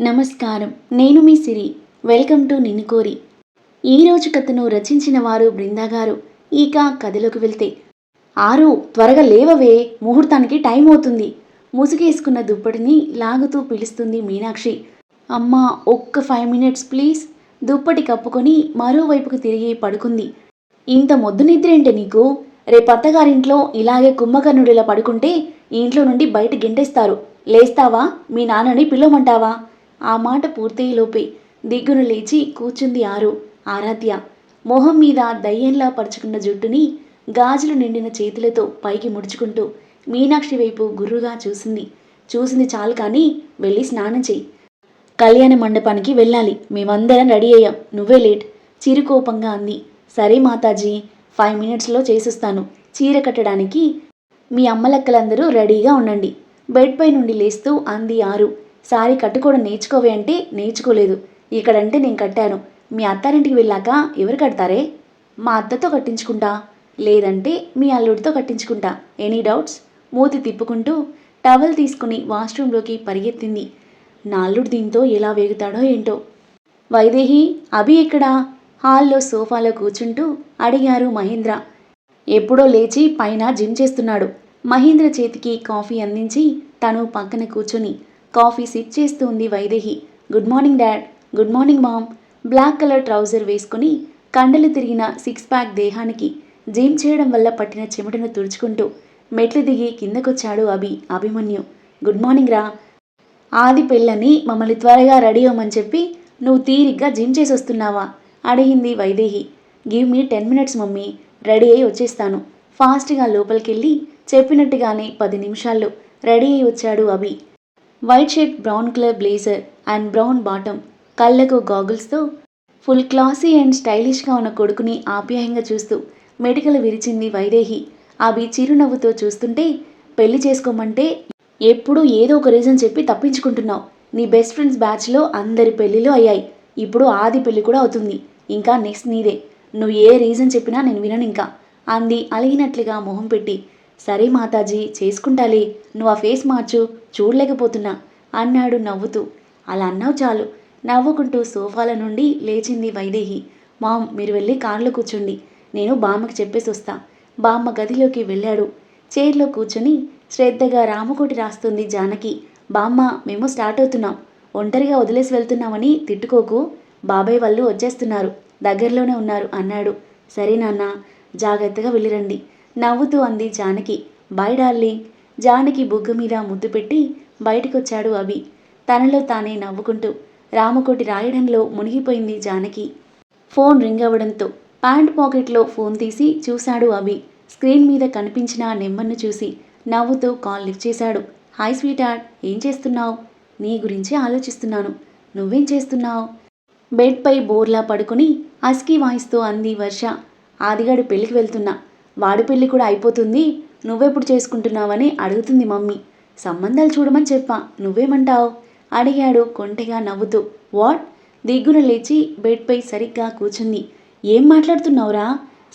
నమస్కారం. నేను మీ సిరి. Welcome to నిన్ను కోరి. ఈరోజు కథను రచించిన వారు బృందాగారు ఇక కథలోకి వెళ్తే. ఆరు త్వరగా లేవవే. ముహూర్తానికి టైం అవుతుంది. ముసుగేసుకున్న దుప్పటిని లాగుతూ పిలుస్తుంది మీనాక్షి. అమ్మా ఒక్క ఫైవ్ మినిట్స్ ప్లీజ్. దుప్పటి కప్పుకొని మరోవైపుకు తిరిగి పడుకుంది. ఇంత మొద్దు నిద్ర నిద్రేంటే నీకు? రేపు అత్తగారింట్లో ఇలాగే కుంభకర్ణుడిలా పడుకుంటే ఇంట్లో నుండి బయట గెంటేస్తారు. లేస్తావా? మీ నాన్నని పిలవమంటావా? ఆ మాట పూర్తయ్యేలోపే దిగ్గున లేచి కూర్చుంది ఆరు. ఆరాధ్య మొహం మీద దయ్యంలా పరుచుకున్న జుట్టుని గాజులు నిండిన చేతులతో పైకి ముడుచుకుంటూ మీనాక్షి వైపు గుర్రుగా చూసింది. చూసింది చాలు కానీ వెళ్ళి స్నానం చెయ్యి కళ్యాణ మండపానికి వెళ్ళాలి. మేమందరం రెడీ అయ్యాం. నువ్వే లేట్. చిరుకోపంగా అంది. సరే మాతాజీ ఫైవ్ మినిట్స్లో చేసిస్తాను. చీర కట్టడానికి మీ అమ్మలక్కలందరూ రెడీగా ఉండండి. బెడ్ పై నుండి లేస్తూ అంది ఆరు. సారీ కట్టుకోవడం నేర్చుకోవే అంటే నేర్చుకోలేదు. ఇక్కడంటే నేను కట్టాను. మీ అత్తారింటికి వెళ్ళాక ఎవరు కడతారే? మా అత్తతో కట్టించుకుంటా. లేదంటే మీ అల్లుడితో కట్టించుకుంటా. Any doubts? మూతి తిప్పుకుంటూ టవల్ తీసుకుని వాష్రూమ్లోకి పరిగెత్తింది. నా అల్లుడు దీంతో ఎలా వేగుతాడో ఏంటో. వైదేహి అభి ఎక్కడా? హాల్లో సోఫాలో కూర్చుంటూ అడిగారు మహేంద్ర. ఎప్పుడో లేచి పైన జిమ్ చేస్తున్నాడు. మహేంద్ర చేతికి కాఫీ అందించి తను పక్కన కూర్చొని కాఫీ సిప్ చేస్తూ ఉంది Vaidehi. Good morning dad. Good morning mom. Black colour trouser వేసుకుని కండలు తిరిగిన సిక్స్ ప్యాక్ దేహానికి జిమ్ చేయడం వల్ల పట్టిన చెమటను తుడుచుకుంటూ మెట్లు దిగి కిందకొచ్చాడు అభి అభిమన్యు. గుడ్ మార్నింగ్ రా. ఆది పెళ్ళని మమ్మల్ని త్వరగా రెడీ అవ్వమని చెప్పి నువ్వు తీరిగ్గా జిమ్ చేసి వస్తున్నావా? అడిగింది Vaidehi. Give me ten minutes mummy. Ready అయి వచ్చేస్తాను. ఫాస్ట్గా లోపలికెళ్ళి చెప్పినట్టుగానే పది నిమిషాల్లో రెడీ అయి వచ్చాడు Abhi. White shirt brown colour blazer and brown bottom కళ్ళకు గాగుల్స్తో ఫుల్ క్లాసీ అండ్ స్టైలిష్గా ఉన్న కొడుకుని ఆప్యాయంగా చూస్తూ మెడికలు విరిచింది వైదేహి. అవి చిరునవ్వుతో చూస్తుంటే పెళ్ళి చేసుకోమంటే ఎప్పుడు ఏదో ఒక రీజన్ చెప్పి తప్పించుకుంటున్నావు. నీ బెస్ట్ ఫ్రెండ్స్ బ్యాచ్లో అందరి పెళ్ళిళ్ళు అయ్యాయి. ఇప్పుడు ఆది పెళ్ళి కూడా అవుతుంది. ఇంకా నెక్స్ట్ నీదే. నువ్వు ఏ రీజన్ చెప్పినా నేను వినను ఇంకా అంది అలిగినట్లుగా మొహం పెట్టి. సరే మాతాజీ చేసుకుంటాలి. నువ్వు ఆ ఫేస్ మార్చు చూడలేకపోతున్నా అన్నాడు నవ్వుతూ. అలా అన్నావు చాలు. నవ్వుకుంటూ సోఫాల నుండి లేచింది వైదేహి. మామ్ మీరు వెళ్ళి కారులో కూర్చోండి. నేను బామ్మకి చెప్పేసి వస్తా. బామ్మ గదిలోకి వెళ్ళాడు. చైర్లో కూర్చొని శ్రద్ధగా రామకోటి రాస్తుంది జానకి. బామ్మ మేము స్టార్ట్ అవుతున్నాం. ఒంటరిగా వదిలేసి వెళ్తున్నామని తిట్టుకోకు. బాబాయ్ వాళ్ళు వచ్చేస్తున్నారు. దగ్గరలోనే ఉన్నారు అన్నాడు. సరే నాన్న జాగ్రత్తగా వెళ్ళిరండి. నవ్వుతూ అంది జానకి. Bye darling. జానకి బుగ్గ మీద ముద్దు పెట్టి బయటకొచ్చాడు అభి. తనలో తానే నవ్వుకుంటూ రామకోటి రాయడంలో మునిగిపోయింది జానకి. ఫోన్ రింగ్ అవ్వడంతో ప్యాంట్ పాకెట్లో ఫోన్ తీసి చూశాడు అభి. స్క్రీన్ మీద కనిపించిన నెంబర్ను చూసి నవ్వుతూ కాల్ లిఫ్ట్ చేశాడు. హాయ్ స్వీట్ హార్ట్ ఏం చేస్తున్నావు? నీ గురించి ఆలోచిస్తున్నాను. నువ్వేం చేస్తున్నావు? బెడ్పై బోర్లా పడుకుని అస్కీ వాయిస్తూ అంది వర్ష. ఆదిగాడు పెళ్ళికి వెళ్తున్నా. వాడి పెళ్ళి కూడా అయిపోతుంది. నువ్వెప్పుడు చేసుకుంటున్నావని అడుగుతుంది మమ్మీ. సంబంధాలు చూడమని చెప్పా. నువ్వేమంటావు? అడిగాడు కొంటెగా నవ్వుతూ. వాట్? దిగ్గున లేచి బెడ్పై సరిగ్గా కూర్చుంది. ఏం మాట్లాడుతున్నావురా?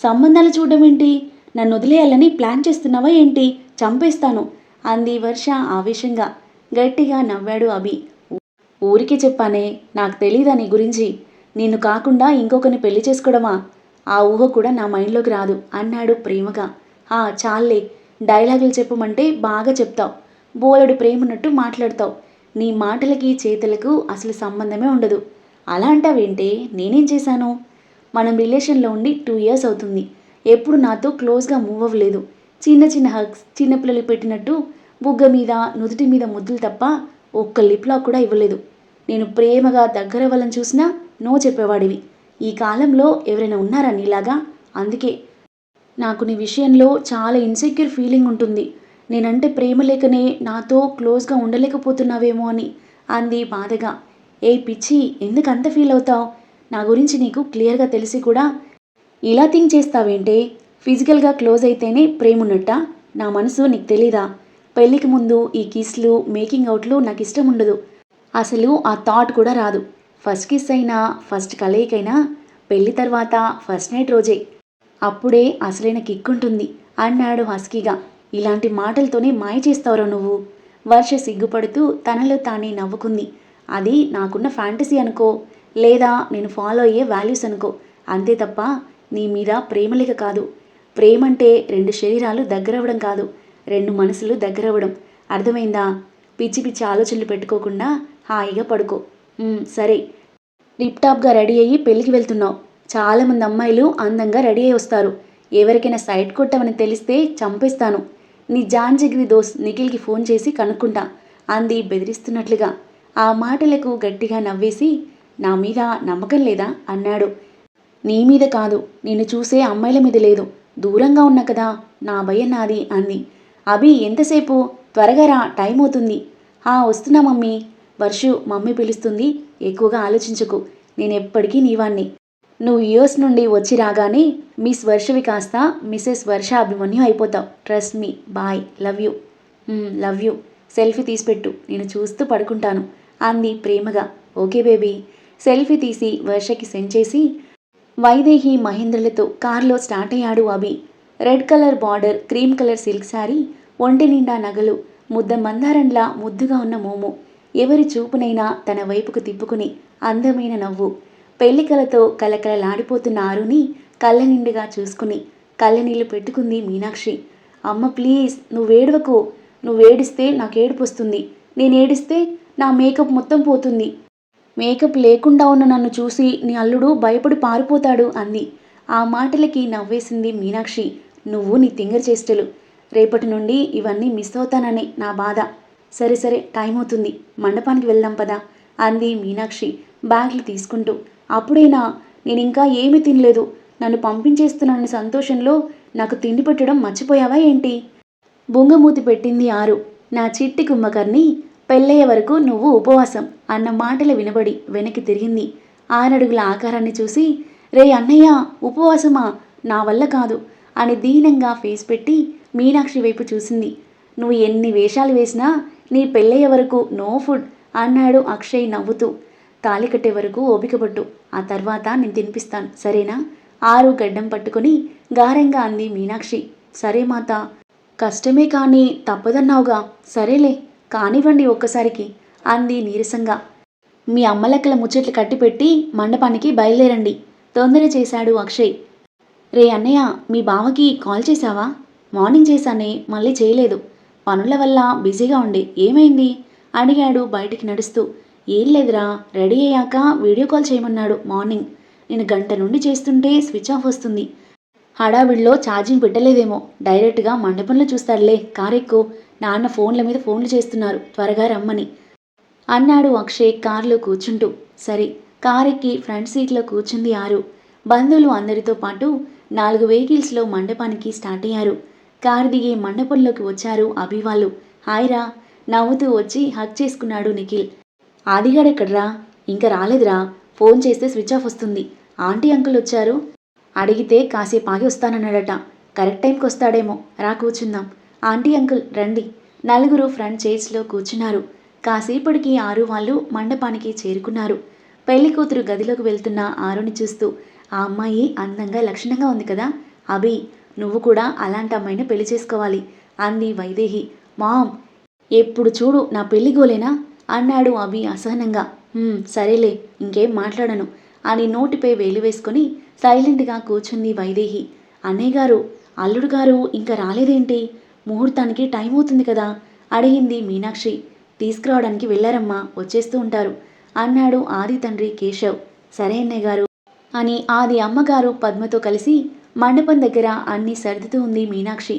సంబంధాలు చూడడం ఏంటి నన్ను వదిలేయాలని ప్లాన్ చేస్తున్నావా ఏంటి? చంపేస్తాను అంది వర్ష ఆవేశంగా. గట్టిగా నవ్వాడు అభి. ఊరికే చెప్పానే నాకు తెలీదా నీ గురించి? నిన్ను కాకుండా ఇంకొకరిని పెళ్ళి చేసుకోవడమా? ఆ ఊహ కూడా నా మైండ్లోకి రాదు అన్నాడు ప్రేమగా. ఆ చాలే డైలాగులు చెప్పమంటే బాగా చెప్తావు. బోలెడు ప్రేమన్నట్టు మాట్లాడతావు. నీ మాటలకి చేతులకు అసలు సంబంధమే ఉండదు. అలా అంటావేంటే నేనేం చేశాను? మనం రిలేషన్లో ఉండి టూ ఇయర్స్ అవుతుంది. ఎప్పుడు నాతో క్లోజ్గా మూవ్ అవ్వలేదు. చిన్న చిన్న హగ్స్ చిన్నపిల్లలు పెట్టినట్టు బుగ్గ మీద నుదుటి మీద ముద్దులు తప్ప ఒక్క లిప్లా కూడా ఇవ్వలేదు. నేను ప్రేమగా దగ్గర వాళ్ళని చూసినా నో చెప్పేవాడివి. ఈ కాలంలో ఎవరైనా ఉన్నారా నీలాగా? అందుకే నాకు నీ విషయంలో చాలా ఇన్సెక్యూర్ ఫీలింగ్ ఉంటుంది. నేనంటే ప్రేమ లేకనే నాతో క్లోజ్గా ఉండలేకపోతున్నావేమో అని అంది బాధగా. ఏ పిచ్చి ఎందుకంత ఫీల్ అవుతావు? నా గురించి నీకు క్లియర్గా తెలిసి కూడా ఇలా థింక్ చేస్తావేంటే? ఫిజికల్గా క్లోజ్ అయితేనే ప్రేమున్నట్ట నా మనసు నీకు తెలీదా? పెళ్ళికి ముందు ఈ కిస్లు మేకింగ్ అవుట్లు నాకు ఇష్టం ఉండదు. అసలు ఆ థాట్ కూడా రాదు. ఫస్ట్ కిస్ అయినా ఫస్ట్ కలయికైనా పెళ్ళి తర్వాత ఫస్ట్ నైట్ రోజే. అప్పుడే అసలైన కిక్ ఉంటుంది అన్నాడు హస్కీగా. ఇలాంటి మాటలతోనే మాయ చేస్తావురా నువ్వు. వర్ష సిగ్గుపడుతూ తనలో తానే నవ్వుకుంది. అది నాకున్న ఫ్యాంటసీ అనుకో లేదా నేను ఫాలో అయ్యే వాల్యూస్ అనుకో. అంతే తప్ప నీ మీద ప్రేమలేక కాదు. ప్రేమంటే రెండు శరీరాలు దగ్గరవ్వడం కాదు రెండు మనసులు దగ్గరవ్వడం. అర్థమైందా? పిచ్చి పిచ్చి ఆలోచనలు పెట్టుకోకుండా హాయిగా పడుకో. సరే. టిప్ టాప్గా రెడీ అయ్యి పెళ్ళికి వెళ్తున్నావు. చాలామంది అమ్మాయిలు అందంగా రెడీ అయి వస్తారు. ఎవరికైనా సైట్ కొట్టమని తెలిస్తే చంపేస్తాను. నీ జాన్ జిగిరి దోస్ నిఖిల్కి ఫోన్ చేసి కనుక్కుంటా. అంది బెదిరిస్తున్నట్లుగా. ఆ మాటలకు గట్టిగా నవ్వేసి నా మీద నమ్మకం లేదా? అన్నాడు. నీ మీద కాదు. నిన్ను చూసే అమ్మాయిల మీద లేదు. దూరంగా ఉన్నా కదా నా భయం నాది అంది. అభి ఎంతసేపు? త్వరగా రా టైం అవుతుంది. ఆ వస్తున్నా మమ్మీ. వర్షు మమ్మీ పిలుస్తుంది ఎక్కువగా ఆలోచించకు. నేను ఎప్పటికీ నీవాణ్ణి. నువ్వు యూఎస్ నుండి వచ్చి రాగానే మిస్ వర్షవి కాస్త మిస్సెస్ వర్ష అభిమన్యు అయిపోతావు. Trust me. Bye. Love you. Love you. Selfie తీసిపెట్టు. నేను చూస్తూ పడుకుంటాను. అంది ప్రేమగా. Okay baby. సెల్ఫీ తీసి వర్షకి సెండ్ చేసి వైదేహి మహేంద్రలతో కారులో స్టార్ట్ అయ్యాడు Abhi. Red colour border cream colour silk sari ఒంటి నిండా నగలు ముద్ద మందారంలా ముద్దుగా ఉన్న మోము. ఎవరి చూపునైనా తన వైపుకు తిప్పుకుని అందమైన నవ్వు. పెళ్ళికలతో కలకలలాడిపోతున్న ఆరుని కళ్ళ నిండుగా చూసుకుని కళ్ళనీళ్ళు పెట్టుకుంది మీనాక్షి. అమ్మ ప్లీజ్ నువ్వేడవకు నువ్వేడిస్తే నాకు ఏడుపు వస్తుంది. నేను ఏడిస్తే నా మేకప్ మొత్తం పోతుంది. మేకప్ లేకుండా ఉన్న నన్ను చూసి నీ అల్లుడు భయపడి పారిపోతాడు అంది. ఆ మాటలకి నవ్వేసింది మీనాక్షి. నువ్వు నీ తింగర్ చేష్టలు. రేపటి నుండి ఇవన్నీ మిస్ అవుతానని నా బాధ. సరే సరే టైం అవుతుంది. మండపానికి వెళ్దాం పదా అంది మీనాక్షి. బ్యాగ్లు తీసుకుంటూ. అప్పుడైనా? నేను ఇంకా ఏమీ తినలేదు. నన్ను పంపించేస్తున్నానని సంతోషంలో నాకు తిండి పెట్టడం మర్చిపోయావా ఏంటి? బొంగమూతి పెట్టింది ఆరు. నా చిట్టి కుమ్మకర్ని పెళ్ళయ్యే వరకు నువ్వు ఉపవాసం అన్న మాటలు వినబడి వెనక్కి తిరిగింది. ఆరడుగుల ఆకారాన్ని చూసి రే అన్నయ్య ఉపవాసమా? నా వల్ల కాదు అని దీనంగా ఫేస్ పెట్టి మీనాక్షి వైపు చూసింది. నువ్వు ఎన్ని వేషాలు వేసినా నీ పెళ్ళయ్యే వరకు నో ఫుడ్ అన్నాడు అక్షయ్ నవ్వుతూ. తాళి కట్టే వరకు ఓపిక పట్టు. ఆ తర్వాత నేను తినిపిస్తాను సరేనా? ఆరు గడ్డం పట్టుకొని గారంగా అంది మీనాక్షి. సరే మాత. కష్టమే కానీ తప్పదన్నావుగా. సరేలే కానివ్వండి ఒక్కసారికి అంది నీరసంగా. మీ అమ్మలక్కల ముచ్చట్లు కట్టిపెట్టి మండపానికి బయలుదేరండి తొందర చేశాడు అక్షయ్. రే అన్నయ్య మీ బావకి కాల్ చేశావా? మార్నింగ్ చేశానే మళ్ళీ చేయలేదు. పనుల వల్ల బిజీగా ఉండే ఏమైంది? అడిగాడు బయటికి నడుస్తూ. ఏం లేదురా రెడీ అయ్యాక వీడియో కాల్ చేయమన్నాడు మార్నింగ్. నేను గంట నుండి చేస్తుంటే స్విచ్ ఆఫ్ వస్తుంది. హడావిడిలో ఛార్జింగ్ పెట్టలేదేమో. డైరెక్ట్గా మండపంలో చూస్తాడులే కారెక్కు నాన్న ఫోన్ల మీద ఫోన్లు చేస్తున్నారు త్వరగా రమ్మని. అన్నాడు అక్షయ్ కారులో కూర్చుంటూ. సరే కారెక్కి ఫ్రంట్ సీట్లో కూర్చుంది ఆరు. బంధువులు అందరితో పాటు నాలుగు వెహికల్స్లో మండపానికి స్టార్ట్ అయ్యారు. కారు దిగి మండపంలోకి వచ్చారు అభి వాళ్ళు హాయ్రా నవ్వుతూ వచ్చి హక్ చేసుకున్నాడు నిఖిల్. ఆదిగాడెక్కడ్రా? ఇంకా రాలేదురా. ఫోన్ చేస్తే స్విచ్ ఆఫ్ వస్తుంది. ఆంటీ అంకుల్ వచ్చారు? అడిగితే కాసేపు ఆగి వస్తానన్నాడట. కరెక్ట్ టైంకి వస్తాడేమో. రా కూర్చుందాం. ఆంటీ అంకుల్ రండి. నలుగురు ఫ్రంట్ చైర్స్లో కూర్చున్నారు. కాసేపటికి ఆరు వాళ్ళు మండపానికి చేరుకున్నారు. పెళ్ళి కూతురు గదిలోకి వెళ్తున్న ఆరుని చూస్తూ ఆ అమ్మాయి అందంగా లక్షణంగా ఉంది కదా. అభి నువ్వు కూడా అలాంటి అమ్మాయిని పెళ్ళి చేసుకోవాలి. అంది వైదేహి. మామ్ ఎప్పుడు చూడు నా పెళ్ళి గోలేనా? అన్నాడు అభి అసహనంగా. సరేలే ఇంకేం మాట్లాడను అని నోటిపై వేలు వేసుకొని సైలెంట్గా కూర్చుంది వైదేహి. అన్నయ్య గారు అల్లుడు గారు ఇంకా రాలేదేంటి? ముహూర్తానికి టైం అవుతుంది కదా? అడిగింది మీనాక్షి. తీసుకురావడానికి వెళ్ళారమ్మా వచ్చేస్తూ ఉంటారు అన్నాడు ఆది తండ్రి కేశవ్. సరే అన్నయ్య గారు అని ఆది అమ్మగారు పద్మతో కలిసి మండపం దగ్గర అన్ని సర్దుతూ ఉంది మీనాక్షి.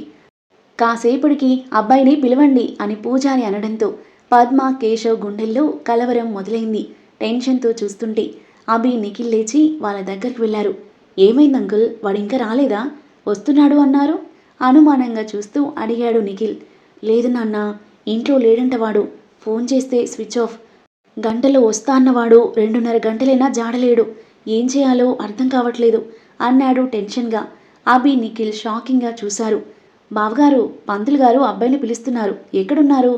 కాసేపటికి అబ్బాయిని పిలవండి అని పూజారి అనడంతో పద్మ కేశవ్ గుండెల్లో కలవరం మొదలైంది. టెన్షన్తో చూస్తుంటే అభి నిఖిల్ లేచి వాళ్ళ దగ్గరికి వెళ్ళారు. ఏమైంది అంకుల్? వాడు ఇంకా రాలేదా? వస్తున్నాడు అన్నారు. అనుమానంగా చూస్తూ అడిగాడు నిఖిల్. లేదు నాన్న ఇంట్లో లేడంట వాడు. ఫోన్ చేస్తే స్విచ్ ఆఫ్. గంటలో వస్తా అన్నవాడు. రెండున్నర గంటలైనా జాడలేడు. ఏం చేయాలో అర్థం కావట్లేదు. అన్నాడు టెన్షన్గా. అభి నిఖిల్ షాకింగ్గా చూశారు. బావగారు పంతులు గారు అబ్బాయిని పిలుస్తున్నారు. ఎక్కడున్నారు?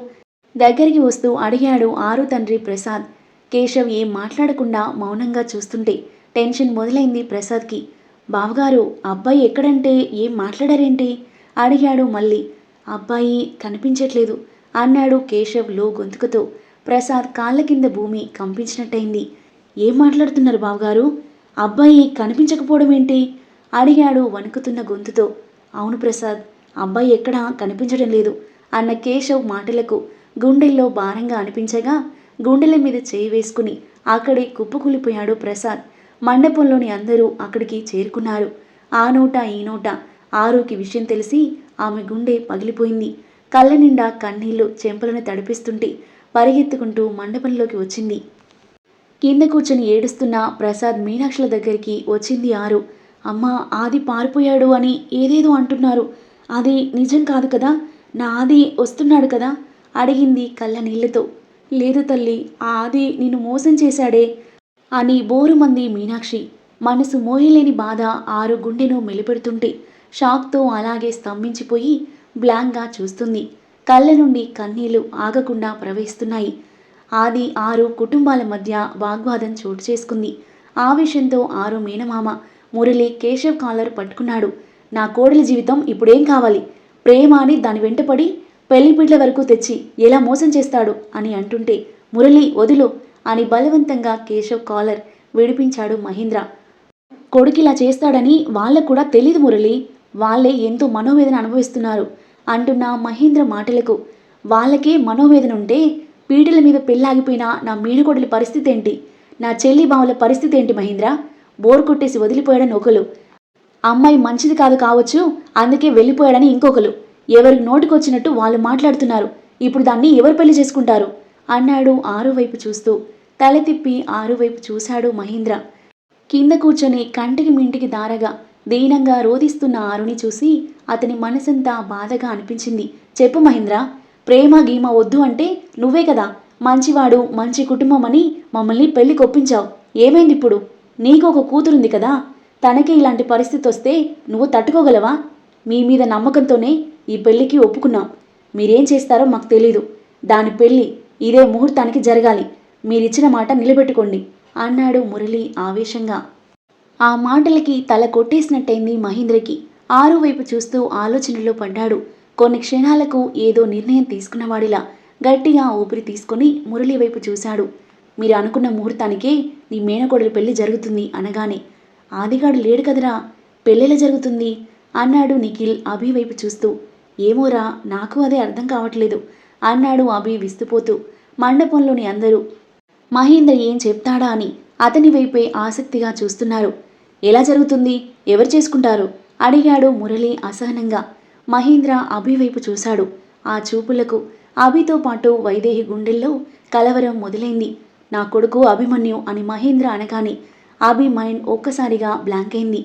దగ్గరికి వస్తూ అడిగాడు ఆరు తండ్రి ప్రసాద్. కేశవ్ ఏం మాట్లాడకుండా మౌనంగా చూస్తుంటే టెన్షన్ మొదలైంది ప్రసాద్కి. బావగారు అబ్బాయి ఎక్కడంటే ఏం మాట్లాడారేంటి? అడిగాడు మళ్ళీ. అబ్బాయి కనిపించట్లేదు అన్నాడు కేశవ్లో గొంతుకుతో. ప్రసాద్ కాళ్ళ కింద భూమి కంపించినట్టయింది. ఏం మాట్లాడుతున్నారు బావగారు? అబ్బాయి కనిపించకపోవడం ఏంటి? అడిగాడు వణుకుతున్న గొంతుతో. అవును ప్రసాద్ అబ్బాయి ఎక్కడా కనిపించడం లేదు అన్న కేశవ్ మాటలకు గుండెల్లో భారంగా అనిపించగా గుండెల మీద చేయి వేసుకుని అక్కడే కుప్పకూలిపోయాడు ప్రసాద్. మండపంలోని అందరూ అక్కడికి చేరుకున్నారు. ఆ నోట ఈ నోట ఆరోకి విషయం తెలిసి ఆమె గుండె పగిలిపోయింది. కళ్ళ నిండా కన్నీళ్ళు చెంపలను తడిపిస్తుంటే పరిగెత్తుకుంటూ మండపంలోకి వచ్చింది. కింద కూర్చొని ఏడుస్తున్న ప్రసాద్ మీనాక్షుల దగ్గరికి వచ్చింది ఆరు. అమ్మ ఆది పారిపోయాడు అని ఏదేదో అంటున్నారు. అది నిజం కాదు కదా? నా ఆది వస్తున్నాడు కదా? అడిగింది కళ్ళ నీళ్ళతో లేదు తల్లి ఆ ఆది నిన్ను మోసం చేశాడే అని బోరుమంది మీనాక్షి. మనసు మోయలేని బాధ ఆరు గుండెను మెలిపెడుతుంటే షాక్తో అలాగే స్తంభించిపోయి బ్లాంక్గా చూస్తుంది. కళ్ళ నుండి కన్నీళ్ళు ఆగకుండా ప్రవహిస్తున్నాయి. ఆది ఆరు కుటుంబాల మధ్య వాగ్వాదం చోటు చేసుకుంది. ఆవేశంతో ఆరు మేనమామ మురళి కేశవ్ కాలర్ పట్టుకున్నాడు. నా కోడలి జీవితం ఇప్పుడేం కావాలి? ప్రేమ అని దాని వెంటపడి పెళ్ళిపిడ్ల వరకు తెచ్చి ఎలా మోసం చేస్తాడు అని అంటుంటే మురళి వదులు అని బలవంతంగా కేశవ్ కాలర్ విడిపించాడు మహేంద్ర. కొడుకిలా చేస్తాడని వాళ్ళకు కూడా తెలియదు మురళి. వాళ్ళే ఎంతో మనోవేదన అనుభవిస్తున్నారు అంటున్న మహేంద్ర మాటలకు. వాళ్ళకే మనోవేదన ఉంటే పీటల మీద పెళ్ళాగిపోయిన నా మీనుకొడలి పరిస్థితి ఏంటి? నా చెల్లి బావుల పరిస్థితి ఏంటి మహేంద్ర? బోర్ కొట్టేసి వదిలిపోయాడని ఒకరు అమ్మాయి మంచిది కాదు కావచ్చు అందుకే వెళ్ళిపోయాడని ఇంకొకరు ఎవరికి నోటికొచ్చినట్టు వాళ్ళు మాట్లాడుతున్నారు. ఇప్పుడు దాన్ని ఎవరు పెళ్ళి చేసుకుంటారు? అన్నాడు ఆరు వైపు చూస్తూ. తల తిప్పి ఆరు వైపు చూశాడు మహేంద్ర. కింద కూర్చొని కంటికి మింటికి దారగా దీనంగా రోధిస్తున్న ఆరుని చూసి అతని మనసంతా బాధగా అనిపించింది. చెప్పు మహేంద్ర. ప్రేమ గీమ వద్దు అంటే నువ్వే కదా. మంచివాడు మంచి కుటుంబం అని మమ్మల్ని పెళ్ళి కొప్పించావు. ఏమైంది ఇప్పుడు? నీకు ఒక కూతురుంది కదా. తనకి ఇలాంటి పరిస్థితి వస్తే నువ్వు తట్టుకోగలవా? మీ మీద నమ్మకంతోనే ఈ పెళ్ళికి ఒప్పుకున్నాం. మీరేం చేస్తారో మాకు తెలీదు. దాని పెళ్ళి ఇదే ముహూర్తానికి జరగాలి. మీరిచ్చిన మాట నిలబెట్టుకోండి అన్నాడు మురళి ఆవేశంగా. ఆ మాటలకి తల కొట్టేసినట్టయింది మహేంద్రకి. ఆరు వైపు చూస్తూ ఆలోచనలో పడ్డాడు కొన్ని క్షణాలకు ఏదో నిర్ణయం తీసుకున్నవాడిలా గట్టిగా ఊపిరి తీసుకొని మురళి వైపు చూశాడు. మీరు అనుకున్న ముహూర్తానికే నీ మేనకోడలి పెళ్ళి జరుగుతుంది అనగానే ఆదిగాడు లేడు కదరా పెళ్ళెలా జరుగుతుంది? అన్నాడు నిఖిల్ అభి వైపు చూస్తూ. ఏమోరా నాకు అదే అర్థం కావట్లేదు అన్నాడు అభి విస్తుపోతూ. మండపంలోని అందరూ మహేందర్ ఏం చెప్తాడా? అని అతని వైపే ఆసక్తిగా చూస్తున్నారు. ఎలా జరుగుతుంది? ఎవరు చేసుకుంటారు? అడిగాడు మురళి అసహనంగా. మహేంద్ర అభి వైపు చూశాడు. ఆ చూపులకు అభితో పాటు వైదేహి గుండెల్లో కలవరం మొదలైంది. నా కొడుకు అభిమన్యు అని మహేంద్ర అనగానే అభి మైండ్ ఒక్కసారిగా బ్లాంక్ అయింది.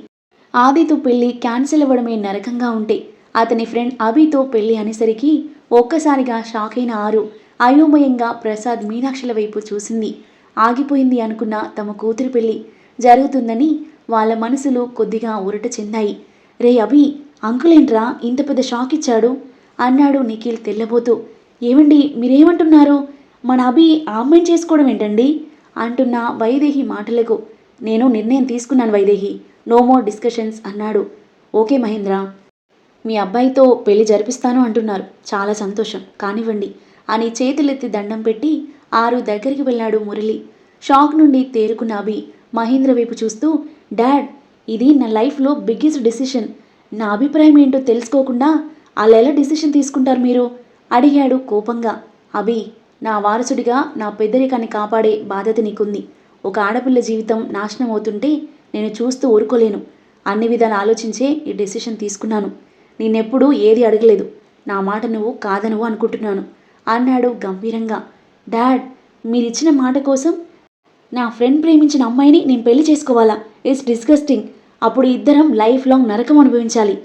ఆదితో పెళ్ళి క్యాన్సిల్ అవ్వడమే నరకంగా ఉంటే అతని ఫ్రెండ్ అభితో పెళ్ళి అనేసరికి ఒక్కసారిగా షాక్ అయిన ఆరు అయోమయంగా ప్రసాద్ మీనాక్షుల వైపు చూసింది. ఆగిపోయింది అనుకున్న తమ కూతురు పెళ్ళి జరుగుతుందని వాళ్ళ మనసులు కొద్దిగా ఉరట చెందాయి. రే అభి అంకులేంట్రా ఇంత పెద్ద షాక్ ఇచ్చాడు? అన్నాడు నిఖిల్ తెల్లబోతూ. ఏమండి మీరేమంటున్నారు? మన అభి ఆ అమ్మాయిని చేసుకోవడం ఏంటండి? అంటున్న వైదేహి మాటలకు. నేను నిర్ణయం తీసుకున్నాను వైదేహి. నో మోర్ డిస్కషన్స్ అన్నాడు. ఓకే మహేంద్ర. మీ అబ్బాయితో పెళ్ళి జరిపిస్తాను అంటున్నారు. చాలా సంతోషం. కానివ్వండి. అని చేతులెత్తి దండం పెట్టి ఆరు దగ్గరికి వెళ్ళాడు మురళి. షాక్ నుండి తేరుకున్న అభి మహేంద్ర వైపు చూస్తూ డాడ్ ఇది నా లైఫ్లో బిగ్గెస్ట్ డెసిషన్. నా అభిప్రాయం ఏంటో తెలుసుకోకుండా అలా ఎలా తీసుకుంటారు మీరు? అడిగాడు కోపంగా. అభి నా వారసుడిగా నా పెద్దరికాన్ని కాపాడే బాధ్యత నీకుంది. ఒక ఆడపిల్ల జీవితం నాశనం అవుతుంటే నేను చూస్తూ ఊరుకోలేను. అన్ని విధాలు ఆలోచించే ఈ డెసిషన్ తీసుకున్నాను. నేనెప్పుడూ ఏది అడగలేదు. నా మాట నువ్వు కాదనువు అనుకుంటున్నాను అన్నాడు గంభీరంగా. డాడ్ మీరిచ్చిన మాట కోసం నా ఫ్రెండ్ ప్రేమించిన అమ్మాయిని నేను పెళ్ళి చేసుకోవాలా? It's disgusting. అప్పుడు ఇద్దరం లైఫ్ లాంగ్ నరకం అనుభవించాలి.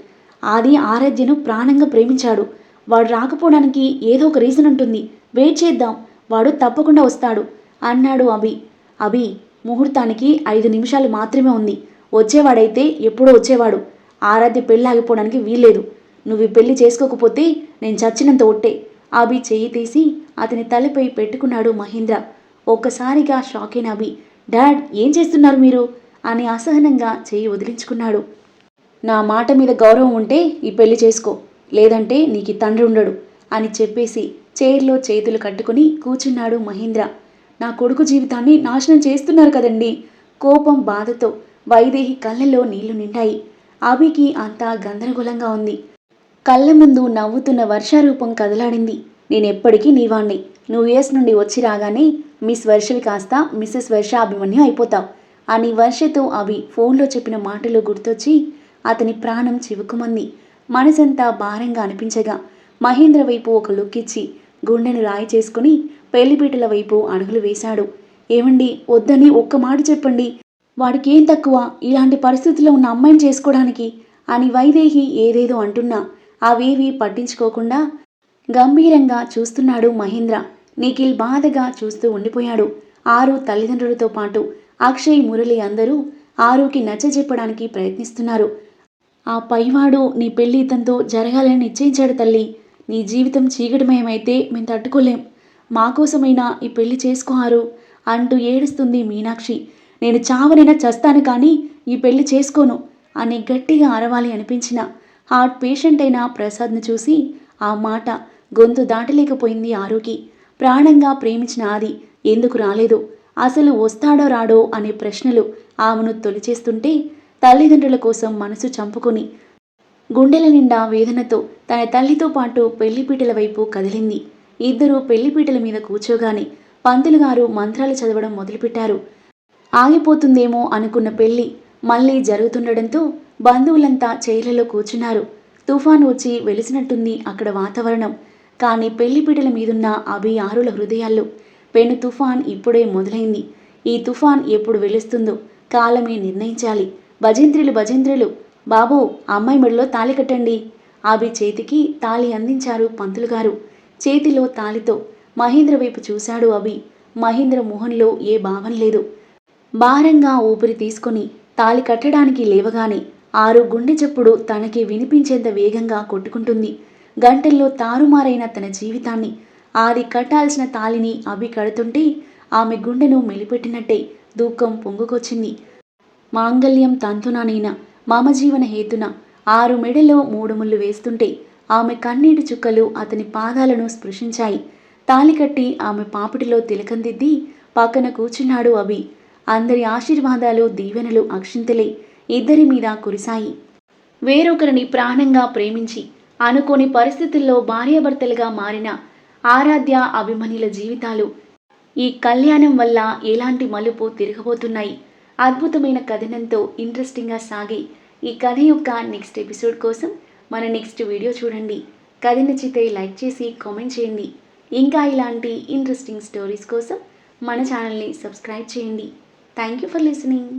ఆది ఆరాధ్యను ప్రాణంగా ప్రేమించాడు. వాడు రాకపోవడానికి ఏదో ఒక రీజన్ ఉంటుంది. వెయిట్ చేద్దాం. వాడు తప్పకుండా వస్తాడు. అన్నాడు అభి. అభి ముహూర్తానికి ఐదు నిమిషాలు మాత్రమే ఉంది. వచ్చేవాడైతే ఎప్పుడో వచ్చేవాడు. ఆరాధ్య పెళ్ళి ఆగిపోవడానికి వీల్లేదు. నువ్వు పెళ్ళి చేసుకోకపోతే నేను చచ్చినంత ఒట్టే. అభి చెయ్యి తీసి అతని తలపై పెట్టుకున్నాడు మహేంద్ర. ఒక్కసారిగా షాక్ అయిన అభి. డాడ్ ఏం చేస్తున్నారు మీరు? అని అసహనంగా చేయి వదిలించుకున్నాడు. నా మాట మీద గౌరవం ఉంటే ఈ పెళ్ళి చేసుకో లేదంటే నీకు తండ్రి ఉండడు అని చెప్పేసి చైర్లో చేతులు కట్టుకుని కూర్చున్నాడు మహేంద్ర. నా కొడుకు జీవితాన్ని నాశనం చేస్తున్నారు కదండి. కోపం బాధతో వైదేహి కళ్ళల్లో నీళ్ళు నిండాయి. అభికి అంతా గందరగోళంగా ఉంది. కళ్ళ ముందు నవ్వుతున్న వర్షారూపం కదలాడింది. నేనెప్పటికీ నీవాణ్ణి. నువ్వు యుఎస్ నుండి వచ్చి రాగానే మిస్ వర్షవి కాస్త మిస్సెస్ వర్ష అభిమన్యు అయిపోతావు. అని వర్షతో అవి ఫోన్లో చెప్పిన మాటలు గుర్తొచ్చి అతని ప్రాణం చివుకుమంది. మనసంతా భారంగా అనిపించగా మహేంద్ర వైపు ఒక లుక్ ఇచ్చి గుండెను రాయి చేసుకుని పెళ్ళిపీటల వైపు అడుగులు వేశాడు. ఏమండి వద్దని ఒక్క మాట చెప్పండి. వాడికి ఏం తక్కువ? ఇలాంటి పరిస్థితుల్లో ఉన్న అమ్మాయిని చేసుకోవడానికి అని వైదేహి ఏదేదో అంటున్నా. అవేవి పట్టించుకోకుండా గంభీరంగా చూస్తున్నాడు మహేంద్ర. నిఖిల్ బాధగా చూస్తూ ఉండిపోయాడు. ఆరు తల్లిదండ్రులతో పాటు అక్షయ్ మురళి అందరూ ఆరుకి నచ్చజెప్పడానికి ప్రయత్నిస్తున్నారు. ఆ పైవాడు నీ పెళ్ళి ఇతంతో జరగాలని నిశ్చయించాడు తల్లి. నీ జీవితం చీకటిమయమైతే మేము తట్టుకోలేం. మా కోసమైనా ఈ పెళ్ళి చేసుకోహారు అంటూ ఏడుస్తుంది మీనాక్షి. నేను చావనైనా చస్తాను కానీ ఈ పెళ్ళి చేసుకోను అని గట్టిగా అరవాలి అనిపించిన హార్ట్ పేషెంట్ అయిన ప్రసాద్ను చూసి ఆ మాట గొంతు దాటలేకపోయింది ఆరోకి. ప్రాణంగా ప్రేమించిన ఆది ఎందుకు రాలేదు? అసలు వస్తాడో రాడో అనే ప్రశ్నలు ఆమెను తొలిచేస్తుంటే తల్లిదండ్రుల కోసం మనసు చంపుకుని గుండెల నిండా వేదనతో తన తల్లితో పాటు పెళ్ళిపీటల వైపు కదిలింది. ఇద్దరూ పెళ్ళిపీటల మీద కూర్చోగానే పంతులు గారు మంత్రాలు చదవడం మొదలుపెట్టారు. ఆగిపోతుందేమో అనుకున్న పెళ్ళి మళ్ళీ జరుగుతుండడంతో బంధువులంతా చైర్లలో కూర్చున్నారు. తుఫాన్ వచ్చి వెలిసినట్టుంది అక్కడ వాతావరణం. కానీ పెళ్ళిపీటల మీదున్న అభియారుల ఆరుల హృదయాల్లో పెను తుఫాన్ ఇప్పుడే మొదలైంది. ఈ తుఫాన్ ఎప్పుడు వెలుస్తుందో కాలమే నిర్ణయించాలి. భజంత్రులు భజంత్రులు బాబు అమ్మాయి మెడలో తాళి కట్టండి. అభి చేతికి తాళి అందించారు పంతులు గారు. చేతిలో తాళితో మహేంద్ర వైపు చూశాడు అభి. మహేంద్ర మొహంలో ఏ భావం లేదు. భారంగా ఊపిరి తీసుకుని తాళి కట్టడానికి లేవగానే ఆరు గుండె చప్పుడు తనకి వినిపించేంత వేగంగా కొట్టుకుంటుంది. గంటల్లో తారుమారైన తన జీవితాన్ని ఆది కట్టాల్సిన తాళిని అభి కడుతుంటే ఆమె గుండెను మెలిపెట్టినట్టే దూకం పొంగుకొచ్చింది. మాంగల్యం తంతునానైన మమ జీవన హేతున? ఆరు మెడలో మూడు ముళ్ళు వేస్తుంటే ఆమె కన్నీటి చుక్కలు అతని పాదాలను స్పృశించాయి. తాలి కట్టి ఆమె పాపిటిలో తిలకందిద్ది పక్కన కూర్చున్నాడు అభి. అందరి ఆశీర్వాదాలు దీవెనలు అక్షింతలే ఇద్దరి మీద కురిశాయి. వేరొకరిని ప్రాణంగా ప్రేమించి అనుకోని పరిస్థితుల్లో భార్యాభర్తలుగా మారిన ఆరాధ్య అభిమానుల జీవితాలు. ఈ కళ్యాణం వల్ల ఎలాంటి మలుపు తిరగబోతున్నాయి? అద్భుతమైన కథనంతో ఇంట్రెస్టింగ్గా సాగి ఈ కథ యొక్క నెక్స్ట్ ఎపిసోడ్ కోసం మన నెక్స్ట్ వీడియో చూడండి. కథ నచ్చితే లైక్ చేసి కామెంట్ చేయండి. ఇంకా ఇలాంటి ఇంట్రెస్టింగ్ స్టోరీస్ కోసం మన ఛానల్ని సబ్స్క్రైబ్ చేయండి. Thank you for listening.